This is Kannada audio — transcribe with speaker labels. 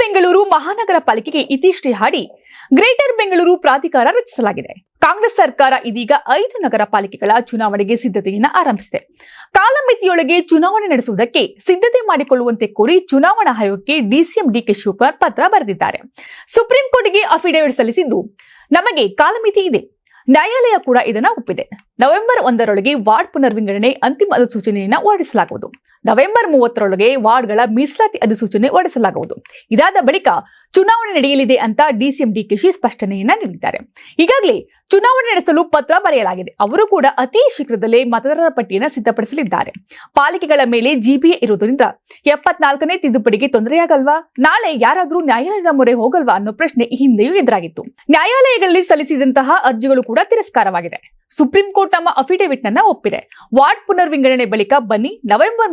Speaker 1: ಬೆಂಗಳೂರು ಮಹಾನಗರ ಪಾಲಿಕೆಗೆ ಇತಿಶ್ರೀ ಹಾಡಿ ಗ್ರೇಟರ್ ಬೆಂಗಳೂರು ಪ್ರಾಧಿಕಾರ ರಚಿಸಲಾಗಿದೆ. ಕಾಂಗ್ರೆಸ್ ಸರ್ಕಾರ ಇದೀಗ ಐದು ನಗರ ಪಾಲಿಕೆಗಳ ಚುನಾವಣೆಗೆ ಸಿದ್ಧತೆಯನ್ನು ಆರಂಭಿಸಿದೆ. ಕಾಲಮಿತಿಯೊಳಗೆ ಚುನಾವಣೆ ನಡೆಸುವುದಕ್ಕೆ ಸಿದ್ಧತೆ ಮಾಡಿಕೊಳ್ಳುವಂತೆ ಕೋರಿ ಚುನಾವಣಾ ಆಯೋಗಕ್ಕೆ ಡಿಸಿಎಂ ಡಿಕೆ ಶಿವಕುಮಾರ್ ಪತ್ರ ಬರೆದಿದ್ದಾರೆ. ಸುಪ್ರೀಂ ಕೋರ್ಟ್ಗೆ ಅಫಿಡೇವಿಟ್ ಸಲ್ಲಿಸಿದ್ದು ನಮಗೆ ಕಾಲಮಿತಿ ಇದೆ. ನ್ಯಾಯಾಲಯ ಕೂಡ ಇದನ್ನ ಒಪ್ಪಿದೆ. ನವೆಂಬರ್ ಒಂದರೊಳಗೆ ವಾರ್ಡ್ ಪುನರ್ವಿಂಗಡಣೆ ಅಂತಿಮ ಅನುಸೂಚನೆಯನ್ನು ಹೊರಡಿಸಲಾಗುವುದು. ನವೆಂಬರ್ ಮೂವತ್ತರೊಳಗೆ ವಾರ್ಡ್ಗಳ ಮೀಸಲಾತಿ ಅಧಿಸೂಚನೆ ಹೊರಡಿಸಲಾಗುವುದು. ಇದಾದ ಬಳಿಕ ಚುನಾವಣೆ ನಡೆಯಲಿದೆ ಅಂತ ಡಿಸಿಎಂ ಡಿಕೆಶಿ ಸ್ಪಷ್ಟನೆಯನ್ನ ನೀಡಿದ್ದಾರೆ. ಈಗಾಗಲೇ ಚುನಾವಣೆ ನಡೆಸಲು ಪತ್ರ ಬರೆಯಲಾಗಿದೆ. ಅವರು ಕೂಡ ಅತಿ ಶೀಘ್ರದಲ್ಲೇ ಮತದಾರರ ಪಟ್ಟಿಯನ್ನು ಸಿದ್ಧಪಡಿಸಲಿದ್ದಾರೆ. ಪಾಲಿಕೆಗಳ ಮೇಲೆ ಜಿಬಿಎ ಇರುವುದರಿಂದ ಎಪ್ಪತ್ನಾಲ್ಕನೇ ತಿದ್ದುಪಡಿಗೆ ತೊಂದರೆಯಾಗಲ್ವಾ? ನಾಳೆ ಯಾರಾದರೂ ನ್ಯಾಯಾಲಯದ ಮೊರೆ ಹೋಗಲ್ವಾ ಅನ್ನೋ ಪ್ರಶ್ನೆ ಈ ಹಿಂದೆಯೂ ಎದುರಾಗಿತ್ತು. ನ್ಯಾಯಾಲಯಗಳಲ್ಲಿ ಸಲ್ಲಿಸಿದಂತಹ ಅರ್ಜಿಗಳು ಕೂಡ ತಿರಸ್ಕಾರವಾಗಿದೆ. ಸುಪ್ರೀಂ ಕೋರ್ಟ್ ತಮ್ಮ ಅಫಿಡೇವಿಟ್ ನನ್ನ ಒಪ್ಪಿದೆ. ವಾರ್ಡ್ ಪುನರ್ವಿಂಗಡಣೆ ಬಳಿಕ ಬನ್ನಿ ನವೆಂಬರ್